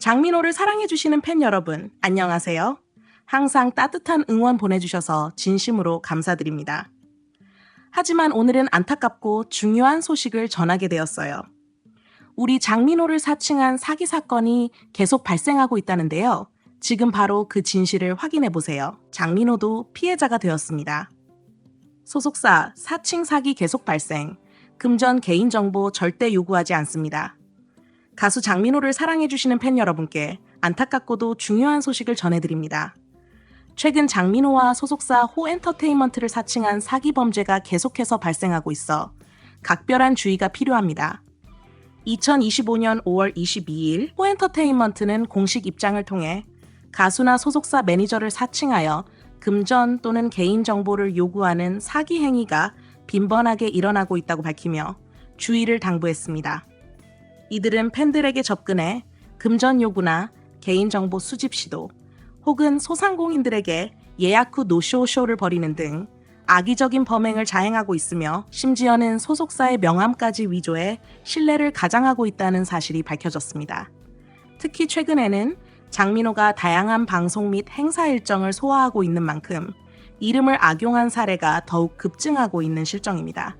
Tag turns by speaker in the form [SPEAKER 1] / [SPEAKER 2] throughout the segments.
[SPEAKER 1] 장민호를 사랑해주시는 팬 여러분, 안녕하세요. 항상 따뜻한 응원 보내주셔서 진심으로 감사드립니다. 하지만 오늘은 안타깝고 중요한 소식을 전하게 되었어요. 우리 장민호를 사칭한 사기 사건이 계속 발생하고 있다는데요. 지금 바로 그 진실을 확인해 보세요. 장민호도 피해자가 되었습니다. 소속사 사칭 사기 계속 발생. 금전 개인정보 절대 요구하지 않습니다. 가수 장민호를 사랑해주시는 팬 여러분께 안타깝고도 중요한 소식을 전해드립니다. 최근 장민호와 소속사 호엔터테인먼트를 사칭한 사기 범죄가 계속해서 발생하고 있어 각별한 주의가 필요합니다. 2025년 5월 22일 호엔터테인먼트는 공식 입장을 통해 가수나 소속사 매니저를 사칭하여 금전 또는 개인정보를 요구하는 사기 행위가 빈번하게 일어나고 있다고 밝히며 주의를 당부했습니다. 이들은 팬들에게 접근해 금전 요구나 개인정보 수집 시도 혹은 소상공인들에게 예약 후 노쇼쇼를 벌이는 등 악의적인 범행을 자행하고 있으며 심지어는 소속사의 명함까지 위조해 신뢰를 가장하고 있다는 사실이 밝혀졌습니다. 특히 최근에는 장민호가 다양한 방송 및 행사 일정을 소화하고 있는 만큼 이름을 악용한 사례가 더욱 급증하고 있는 실정입니다.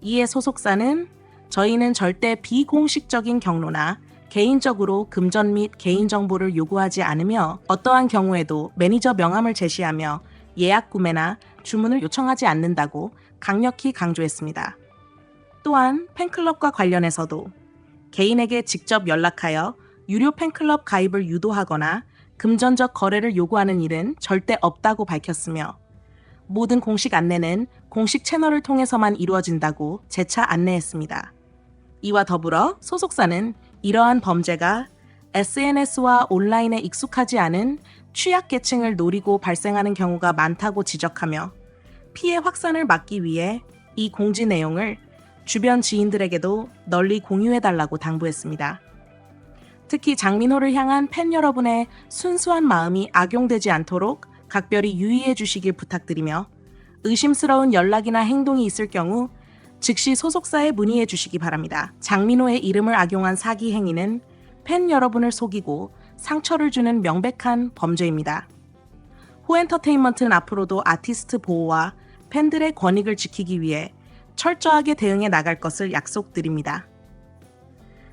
[SPEAKER 1] 이에 소속사는 저희는 절대 비공식적인 경로나 개인적으로 금전 및 개인정보를 요구하지 않으며 어떠한 경우에도 매니저 명함을 제시하며 예약 구매나 주문을 요청하지 않는다고 강력히 강조했습니다. 또한 팬클럽과 관련해서도 개인에게 직접 연락하여 유료 팬클럽 가입을 유도하거나 금전적 거래를 요구하는 일은 절대 없다고 밝혔으며 모든 공식 안내는 공식 채널을 통해서만 이루어진다고 재차 안내했습니다. 이와 더불어 소속사는 이러한 범죄가 SNS와 온라인에 익숙하지 않은 취약계층을 노리고 발생하는 경우가 많다고 지적하며 피해 확산을 막기 위해 이 공지 내용을 주변 지인들에게도 널리 공유해달라고 당부했습니다. 특히 장민호를 향한 팬 여러분의 순수한 마음이 악용되지 않도록 각별히 유의해 주시길 부탁드리며 의심스러운 연락이나 행동이 있을 경우 즉시 소속사에 문의해 주시기 바랍니다. 장민호의 이름을 악용한 사기 행위는 팬 여러분을 속이고 상처를 주는 명백한 범죄입니다. 호엔터테인먼트는 앞으로도 아티스트 보호와 팬들의 권익을 지키기 위해 철저하게 대응해 나갈 것을 약속드립니다.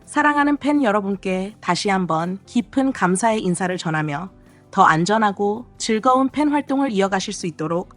[SPEAKER 1] 사랑하는 팬 여러분께 다시 한번 깊은 감사의 인사를 전하며 더 안전하고 즐거운 팬 활동을 이어가실 수 있도록